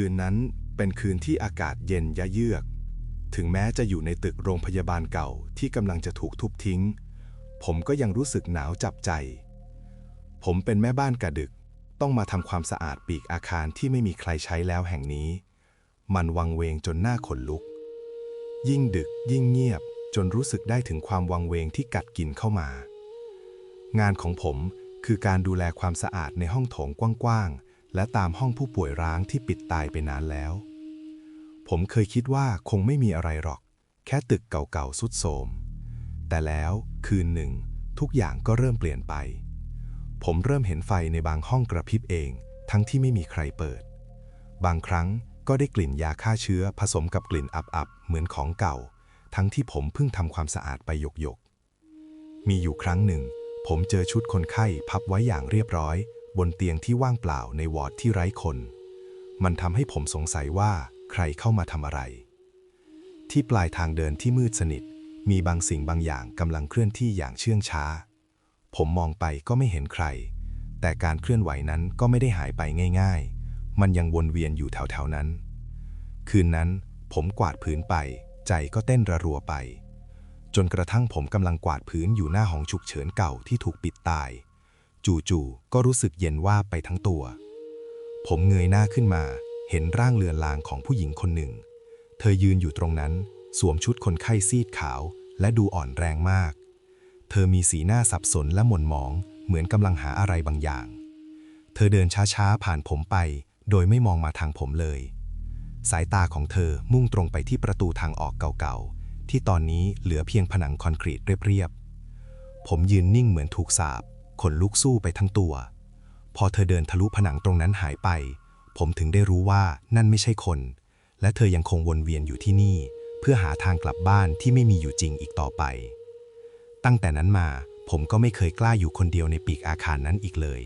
คืนนั้นเป็นคืนที่อากาศเย็นยะเยือก ถึงแม้จะอยู่ในตึกโรงพยาบาลเก่าที่กำลังจะถูกทุบทิ้ง ผมก็ยังรู้สึกหนาวจับใจ ผมเป็นแม่บ้านกะดึก ต้องมาทำความสะอาดปีกอาคารที่ไม่มีใครใช้แล้วแห่งนี้ มันวังเวงจนหน้าขนลุก ยิ่งดึกยิ่งเงียบจนรู้สึกได้ถึงความวังเวงที่กัดกินเข้ามา งานของผมคือการดูแลความสะอาดในห้องโถงกว้างๆ และตามห้องผู้ป่วยร้างที่ปิดตายไปนานแล้ว ผมเคยคิดว่าคงไม่มีอะไรหรอก แค่ตึกเก่าๆสุดโทรมแต่แล้วคืนหนึ่ง ทุกอย่างก็เริ่มเปลี่ยนไป ผมเริ่มเห็นไฟในบางห้องกระพริบเอง ทั้งที่ไม่มีใครเปิด บางครั้งก็ได้กลิ่นยาฆ่าเชื้อผสมกับกลิ่นอับๆเหมือนของเก่า ทั้งที่ผมเพิ่งทำความสะอาดไปหยกๆมีอยู่ครั้งหนึ่ง ผมเจอชุดคนไข้พับไว้อย่างเรียบร้อย บนเตียงที่ว่างเปล่าในวอร์ดที่ไร้คน มันทำให้ผมสงสัยว่าใครเข้ามาทำอะไร ที่ปลายทางเดินที่มืดสนิท มีบางสิ่งบางอย่างกำลังเคลื่อนที่อย่างเชื่องช้า ผมมองไปก็ไม่เห็นใคร แต่การเคลื่อนไหวนั้นก็ไม่ได้หายไปง่ายๆ มันยังวนเวียนอยู่แถวๆนั้น คืนนั้นผมกวาดพื้นไป ใจก็เต้นระรัวไป จนกระทั่งผมกำลังกวาดพื้นอยู่หน้าห้องฉุกเฉินเก่าที่ถูกปิดตาย จู่ๆก็รู้สึกเย็นว่าไปทั้งตัว ผมเงยหน้าขึ้นมา เห็นร่างเลือนลางของผู้หญิงคนหนึ่ง เธอยืนอยู่ตรงนั้น สวมชุดคนไข้ซีดขาว และดูอ่อนแรงมาก เธอมีสีหน้าสับสนและหม่นหมอง เหมือนกำลังหาอะไรบางอย่าง เธอเดินช้าๆผ่านผมไป โดยไม่มองมาทางผมเลย สายตาของเธอมุ่งตรงไปที่ประตูทางออกเก่าๆ ที่ตอนนี้เหลือเพียงผนังคอนกรีตเรียบๆผมยืนนิ่งเหมือนถูกสาบ ขนลุกสู้ไปทั้งตัว พอเธอเดินทะลุผนังตรงนั้นหายไป ผมถึงได้รู้ว่านั่นไม่ใช่คน และเธอยังคงวนเวียนอยู่ที่นี่ เพื่อหาทางกลับบ้านที่ไม่มีอยู่จริงอีกต่อไป ตั้งแต่นั้นมาผมก็ไม่เคยกล้าอยู่คนเดียวในปีกอาคารนั้นอีกเลย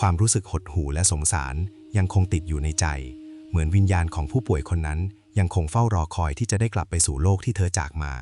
ความรู้สึกหดหู่และสงสารยังคงติดอยู่ในใจ เหมือนวิญญาณของผู้ป่วยคนนั้นยังคงเฝ้ารอคอยที่จะได้กลับไปสู่โลกที่เธอจากมา